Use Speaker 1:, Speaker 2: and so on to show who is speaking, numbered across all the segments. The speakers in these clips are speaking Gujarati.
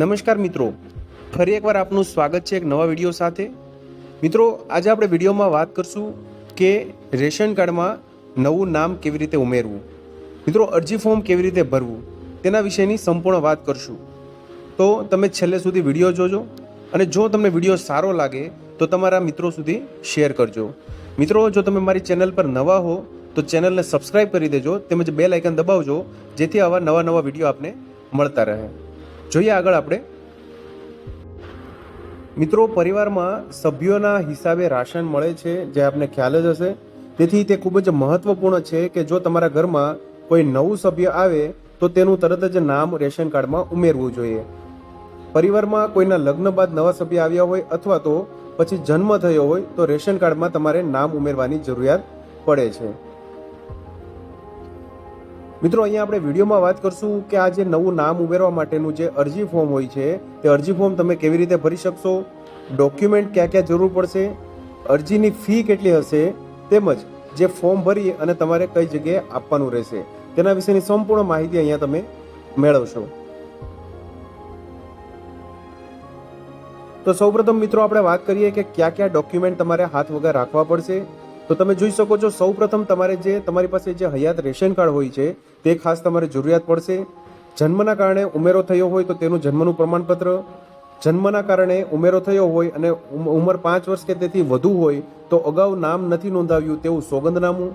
Speaker 1: નમસ્કાર મિત્રો. ફરી એકવાર આપનું સ્વાગત છે એક નવા વીડિયો સાથે. મિત્રો, આજે આપણે વિડીયોમાં વાત કરશું કે રેશન કાર્ડમાં નવું નામ કેવી રીતે ઉમેરવું. મિત્રો, અરજી ફોર્મ કેવી રીતે ભરવું, તેના વિશેની સંપૂર્ણ વાત કરશું. તો તમે છેલ્લે સુધી વીડિયો જોજો અને જો તમને વીડિયો સારો લાગે, તો તમારા મિત્રો સુધી શેર કરજો. મિત્રો, જો તમે મારી ચેનલ પર નવા હો, તો ચેનલને સબસ્ક્રાઈબ કરી દેજો, તેમજ બે લાઇકન દબાવજો, જેથી આવા નવા નવા વીડિયો આપને મળતા રહે. જોઈએ આગળ આપણે. મિત્રો, પરિવારમાં સભ્યોના હિસાબે રાશન મળે છે, જે આપને ખ્યાલ જ હશે. તેથી તે ખૂબ જ મહત્વપૂર્ણ છે કે જો તમારા ઘરમાં કોઈ નવું સભ્ય આવે, તો તેનું તરત જ નામ રેશન કાર્ડમાં ઉમેરવું જોઈએ. પરિવારમાં કોઈના લગ્ન બાદ નવા સભ્ય આવ્યા હોય અથવા તો પછી જન્મ થયો હોય, તો રેશન કાર્ડમાં તમારે નામ ઉમેરવાની જરૂરિયાત પડે છે. મિત્રો, અહીંયા આપણે વિડીયોમાં વાત કરશું કે આ જે નવું નામ ઉમેરવા માટેનું જે અરજી ફોર્મ હોય છે, તે અરજી ફોર્મ તમે કેવી રીતે ભરી શકશો? ડોક્યુમેન્ટ ક્યાં ક્યાં જરૂર પડશે? અરજીની ફી કેટલી હશે? તેમજ જે ફોર્મ ભરી અને તમારે કઈ જગ્યાએ આપવાનું રહેશે? તેના વિશેની સંપૂર્ણ માહિતી અહીંયા તમે મેળવશો. તો સૌપ્રથમ મિત્રો, આપણે વાત કરીએ કે કયા કયા ડોક્યુમેન્ટ તમારે હાથ વગર રાખવા પડશે? તો તમે જોઈ શકો છો, સૌપ્રથમ તમારે જે, તમારી પાસે જે હયાત રેશન કાર્ડ હોય છે, તે ખાસ તમારે જરૂરિયાત પડશે. જન્મના કારણે ઉમેરો થયો હોય તો તેનું જન્મનું પ્રમાણપત્ર. જન્મના કારણે ઉમેરો થયો હોય અને ઉમ- ઉંમર પાંચ વર્ષ કે તેથી વધુ હોય, તો અગાઉ નામ નથી નોંધાવ્યું તેવું સોગંદનામું.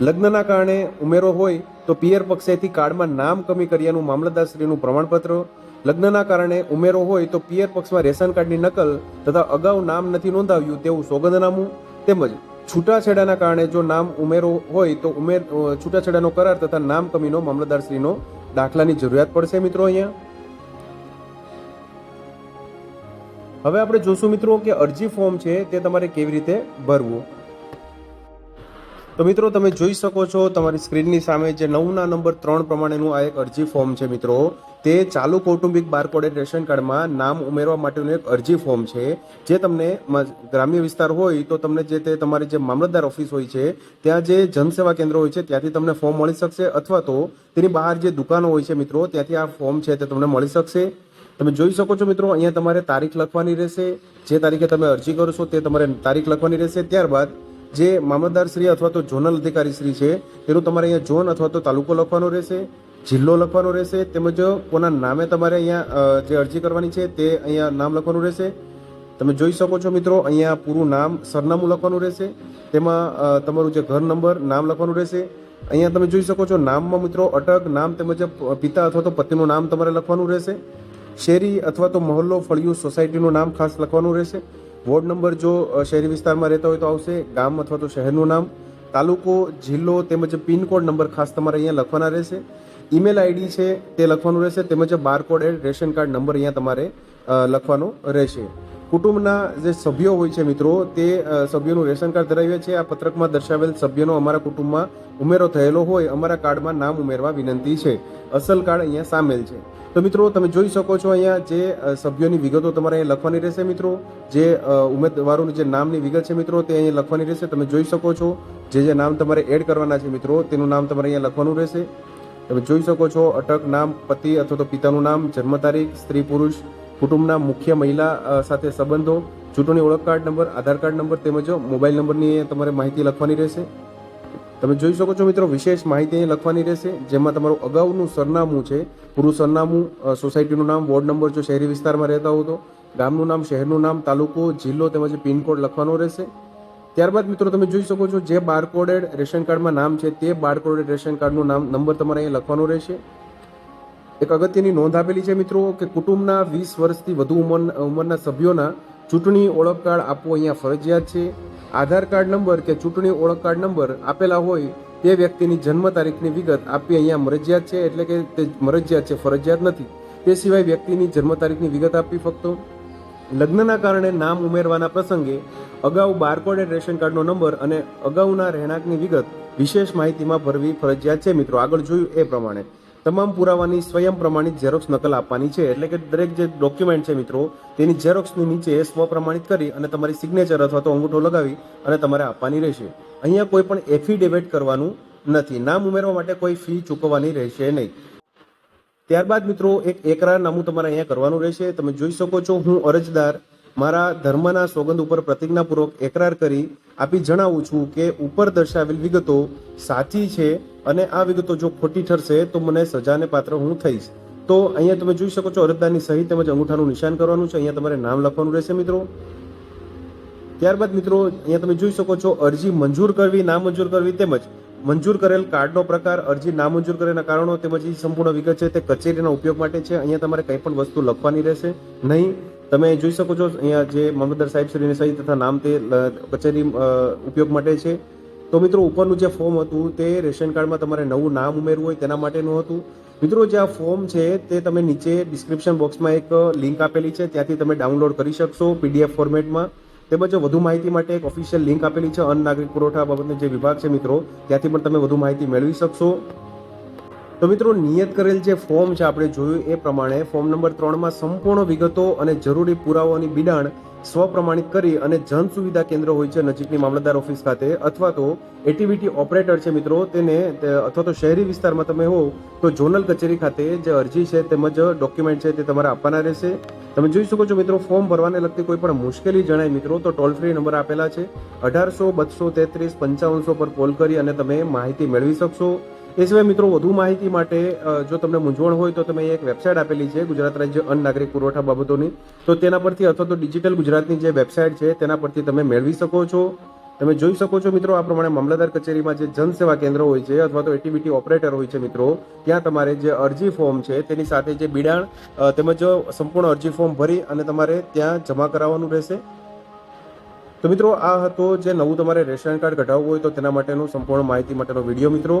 Speaker 1: લગ્નના કારણે ઉમેરો હોય, તો પિયર પક્ષેથી કાર્ડમાં નામ કમી કર્યાનું મામલતદારશ્રીનું પ્રમાણપત્ર. લગ્નના કારણે ઉમેરો હોય, તો પિયર પક્ષમાં રેશન કાર્ડની નકલ તથા અગાઉ નામ નથી નોંધાવ્યું તેવું સોગંદનામું. તેમજ છૂટાછેડાના કારણે જો નામ ઉમેરો હોય તો ઉમેર છૂટાછેડાનો કરાર તથા નામ કમીનો, મામલતદારશ્રીનો દાખલાની જરૂરિયાત પડશે મિત્રો અહીંયા. હવે આપણે જોશું મિત્રો કે અરજી ફોર્મ છે તે તમારે કેવી રીતે ભરવું. તો મિત્રો, તમે જોઈ શકો છો, તમારી સ્ક્રીનની સામે જે નવના નંબર ત્રણ પ્રમાણેનું આ એક અરજી ફોર્મ છે મિત્રો. તે ચાલુ કૌટુંબિક બારકોડેડ રેશન કાર્ડમાં નામ ઉમેરવા માટેનું એક અરજી ફોર્મ છે. જે તમને ગ્રામ્ય વિસ્તાર હોય તો તમને જે તે તમારી જે મામલતદાર ઓફિસ હોય છે, ત્યાં જે જનસેવા કેન્દ્ર હોય છે, ત્યાંથી તમને ફોર્મ મળી શકશે. અથવા તો તેની બહાર જે દુકાનો હોય છે મિત્રો, ત્યાંથી આ ફોર્મ છે તે તમને મળી શકશે. તમે જોઈ શકો છો મિત્રો, અહીંયા તમારે તારીખ લખવાની રહેશે. જે તારીખે તમે અરજી કરશો તે તમારે તારીખ લખવાની રહેશે. ત્યારબાદ જે મામલતદારશ્રી અથવા તો ઝોનલ અધિકારી શ્રી છે, તેનું તમારે અહીંયા ઝોન અથવા તો તાલુકો લખવાનો રહેશે, જિલ્લો લખવાનો રહેશે, તેમજ કોના નામે તમારે અહીંયા જે અરજી કરવાની છે તે અહીંયા નામ લખવાનું રહેશે. તમે જોઈ શકો છો મિત્રો, અહીંયા પૂરું નામ, સરનામું લખવાનું રહેશે, તેમાં તમારું જે ઘર નંબર, નામ લખવાનું રહેશે. અહીંયા તમે જોઈ શકો છો નામમાં મિત્રો અટક, નામ તેમજ પિતા અથવા તો પતિનું નામ તમારે લખવાનું રહેશે. શેરી અથવા તો મહોલ્લો ફળિયું સોસાયટીનું નામ ખાસ લખવાનું રહેશે. વોર્ડ નંબર જો શહેરી વિસ્તારમાં રહેતા હોય તો આવશે ગામ અથવા તો શહેરનું નામ. તાલુકો, જિલ્લો તેમજ પિનકોડ નંબર ખાસ તમારે અહીંયા લખવાના રહેશે. ઈમેલ આઈડી છે તે લખવાનું રહેશે તેમજ barcode add ration card number અહીંયા તમારે લખવાનો રહેશે. કુટુંબના જે સભ્યો હોય છે મિત્રો, તે સભ્યોનું રેશન કાર્ડ ધરાવે છે. આ પત્રકમાં દર્શાવેલ સભ્યનો અમારા કુટુંબમાં ઉમેરો થયેલો હોય, અમારા કાર્ડમાં નામ ઉમેરવા વિનંતી છે. અસલ કાર્ડ અહીંયા સામેલ છે. તો મિત્રો, તમે જોઈ શકો છો અહીંયા જે સભ્યોની વિગતો તમારે અહીંયા લખવાની રહેશે મિત્રો. જે ઉમેદવારોની જે નામની વિગત છે મિત્રો, તે અહીંયા લખવાની રહેશે. તમે જોઈ શકો છો જે જે નામ તમારે એડ કરવાના છે મિત્રો, તેનું નામ તમારે અહીંયા લખવાનું રહેશે. તમે જોઈ શકો છો અટક નામ, પતિ અથવા તો પિતાનું નામ, જન્મ તારીખ, સ્ત્રી, પુરુષ કુટુંબના મુખ્ય મહિલા સાથે સંબંધો, ચૂંટણી ઓળખ card number, Aadhaar card number તેમજ મોબાઈલ નંબરની તમારે માહિતી લખવાની રહેશે. તમે જોઈ શકો છો મિત્રો, વિશેષ માહિતી લખવાની રહેશે, જેમાં તમારું અગાઉનું સરનામું છે, પૂરું સરનામું સોસાયટીનું નામ, વોર્ડ નંબર જો શહેરી વિસ્તારમાં રહેતા હો તો, ગામનું નામ, શહેરનું નામ, તાલુકો, જિલ્લો તેમજ પિનકોડ લખવાનો રહેશે. ત્યારબાદ મિત્રો તમે જોઈ શકો છો, જે બારકોડેડ રેશન કાર્ડમાં નામ છે તે બારકોડેડ રેશન કાર્ડનું નામ, નંબર તમારે અહીં લખવાનો રહેશે. એક અગત્યની નોંધ આપેલી છે મિત્રો કે કુટુંબના વીસ વર્ષથી વધુ ઉંમર ઉંમરના સભ્યોના ચૂંટણી ઓળખ કાર્ડ આપવો અહીંયા ફરજિયાત છે. આધાર કાર્ડ નંબર કે ચૂંટણી ઓળખ કાર્ડ નંબર આપેલા હોય તે વ્યક્તિની જન્મ તારીખની વિગત આપવી અહીંયા મરજિયાત છે, એટલે કે તે મરજિયાત છે, ફરજિયાત નથી. તે સિવાય વ્યક્તિની જન્મ તારીખની વિગત આપવી ફક્ત. લગ્નના કારણે નામ ઉમેરવાના પ્રસંગે અગાઉ બારકોડેડ રેશન કાર્ડનો નંબર અને અગાઉના રહેણાંકની વિગત વિશેષ માહિતીમાં ભરવી ફરજિયાત છે. મિત્રો આગળ જોયું એ પ્રમાણે. તમામ પુરાવાની સ્વયં પ્રમાણિત ઝેરોક્સ નકલ આપવાની છે. એટલે કે દરેક જે ડોક્યુમેન્ટ છે મિત્રો, તેની ઝેરોક્ષની નીચે સ્વપ્રમાણિત કરી અને તમારી સિગ્નેચર અથવા તો અંગૂઠો લગાવી અને તમારે આપવાની રહેશે. અહીંયા કોઈ પણ એફિડેવિટ કરવાનું નથી. નામ ઉમેરવા માટે કોઈ ફી ચૂકવવાની રહેશે નહીં. ત્યારબાદ મિત્રો, એક એકરારનામું તમારે અહીંયા કરવાનું રહેશે. તમે જોઈ શકો છો, હું અરજદાર મારા ધર્મના સોગંદ ઉપર પ્રતિજ્ઞાપૂર્વક એકરાર કરી આપી જણાવું છું કે ઉપર દર્શાવેલ વિગતો સાચી છે અને આ વિગતો જો ખોટી ઠરશે તો મને સજાને પાત્ર હું થઈશ. તો અહીંયા તમે જોઈ શકો છો અરજદારની સહી તેમજ અંગૂઠાનું નિશાન કરવાનું છે. અહીંયા તમારે નામ લખવાનું રહેશે મિત્રો. ત્યારબાદ મિત્રો, અહીંયા તમે જોઈ શકો છો અરજી મંજૂર કરવી ના મંજૂર કરવી તેમજ મંજૂર કરેલ કાર્ડનો પ્રકાર, અરજી નામંજૂર કરેલા કારણો તેમજ એ સંપૂર્ણ વિગત છે તે કચેરીના ઉપયોગ માટે છે. અહીંયા તમારે કંઈ પણ વસ્તુ લખવાની રહેશે નહીં. તમે જોઈ શકો છો અહીંયા જે મામલતદાર સાહેબ શ્રીને સહી તથા નામ તે કચેરી ઉપયોગ માટે છે. તો મિત્રો ઉપરનું જે ફોર્મ હતું તે રેશન કાર્ડમાં તમારે નવું નામ ઉમેરવું હોય તેના માટેનું હતું. મિત્રો જે આ ફોર્મ છે તે તમે નીચે ડિસ્ક્રિપ્શન બોક્સમાં એક લિંક આપેલી છે. ત્યાંથી તમે ડાઉનલોડ કરી શકશો પીડીએફ ફોર્મેટમાં તેમજ વધુ માહિતી માટે એક ઓફિશિયલ લિંક આપેલી છે અન્ન નાગરિક પુરવઠા બાબતનો જે વિભાગ છે મિત્રો, ત્યાંથી પણ તમે વધુ માહિતી મેળવી શકશો. તો મિત્રો, નિયત કરેલ જે ફોર્મ છે આપણે જોયું એ પ્રમાણે ફોર્મ નંબર ત્રણમાં સંપૂર્ણ વિગતો અને જરૂરી પુરાવાની બિડાણ સ્વપ્રમાણિત કરી અને જન સુવિધા કેન્દ્ર હોય છે નજીકની મામલતદાર ઓફિસ ખાતે અથવા તો એટીવીટી ઓપરેટર છે મિત્રો, તેને અથવા તો શહેરી વિસ્તારમાં તમે હો તો ઝોનલ કચેરી ખાતે જે અરજી છે તેમજ ડોક્યુમેન્ટ છે તે તમારે આપવાના રહેશે. તમે જોઈ શકો છો મિત્રો, ફોર્મ ભરવાને લગતી કોઈ પણ મુશ્કેલી જણાય મિત્રો, તો ટોલ ફ્રી નંબર આપેલા છે અઢારસો, બસો તેત્રીસ, પંચાવનસો પર કોલ કરી અને તમે માહિતી મેળવી શકશો. એ સિવાય મિત્રો વધુ માહિતી માટે જો તમને મૂંઝવણ હોય તો તમે એક વેબસાઇટ આપેલી છે, ગુજરાત રાજ્ય અન્ન નાગરિક પુરવઠા બાબતોની. તો તેના પરથી અથવા તો ડિજિટલ ગુજરાતની જે વેબસાઇટ છે, તેના પરથી તમે મેળવી શકો છો. તમે જોઈ શકો છો મિત્રો, આ પ્રમાણે મામલતદાર કચેરીમાં જે જનસેવા કેન્દ્ર હોય છે અથવા તો એટીવીટી ઓપરેટર હોય છે મિત્રો, ત્યાં તમારે જે અરજી ફોર્મ છે, તેની સાથે જે બિડાણ તેમજ સંપૂર્ણ અરજી ફોર્મ ભરી અને તમારે ત્યાં જમા કરાવવાનું રહેશે. તો મિત્રો, આ હતો જે નવું તમારે રેશન કાર્ડ કઢાવવું હોય તો તેના માટેનું સંપૂર્ણ માહિતી માટેનો વીડિયો મિત્રો.